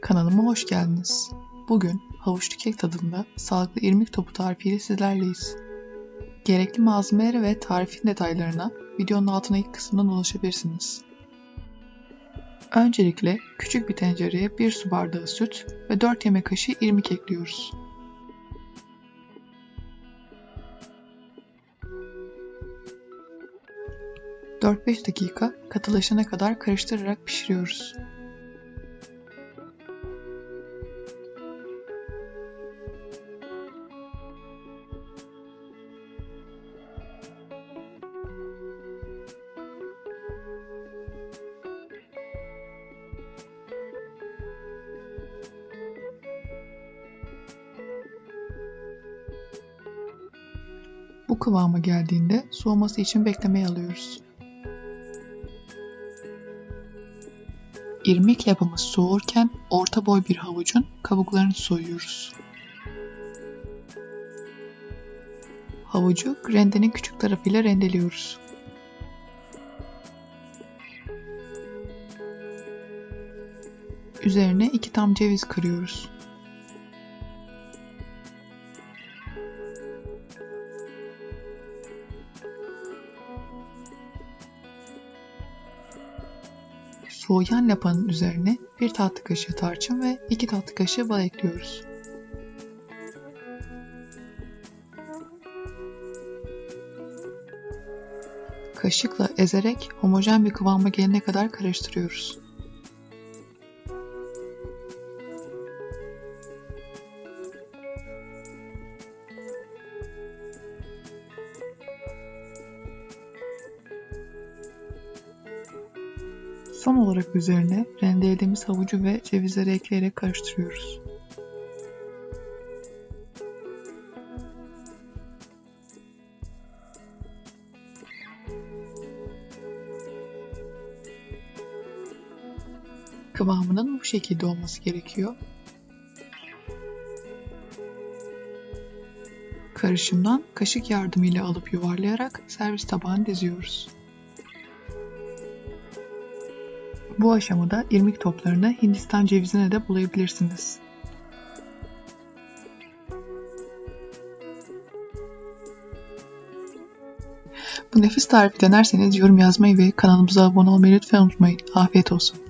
Kanalıma hoş geldiniz. Bugün havuçlu kek tadında sağlıklı irmik topu tarifiyle sizlerleyiz. Gerekli malzemeleri ve tarifin detaylarına videonun altına ilk kısmından ulaşabilirsiniz. Öncelikle küçük bir tencereye 1 su bardağı süt ve 4 yemek kaşığı irmik ekliyoruz. ...4-5 dakika katılaşana kadar karıştırarak pişiriyoruz. Bu kıvama geldiğinde soğuması için beklemeye alıyoruz. İrmik yapımız soğurken orta boy bir havucun kabuklarını soyuyoruz. Havucu rendenin küçük tarafıyla rendeliyoruz. Üzerine iki tam ceviz kırıyoruz. Soğuyan lapanın üzerine bir tatlı kaşığı tarçın ve iki tatlı kaşığı bal ekliyoruz. Kaşıkla ezerek homojen bir kıvama gelene kadar karıştırıyoruz. Son olarak üzerine rendelediğimiz havucu ve cevizleri ekleyerek karıştırıyoruz. Kıvamının bu şekilde olması gerekiyor. Karışımdan kaşık yardımıyla alıp yuvarlayarak servis tabağına diziyoruz. Bu aşamada irmik toplarını Hindistan cevizine de bulayabilirsiniz. Bu nefis tarifi denerseniz yorum yazmayı ve kanalımıza abone olmayı lütfen unutmayın. Afiyet olsun.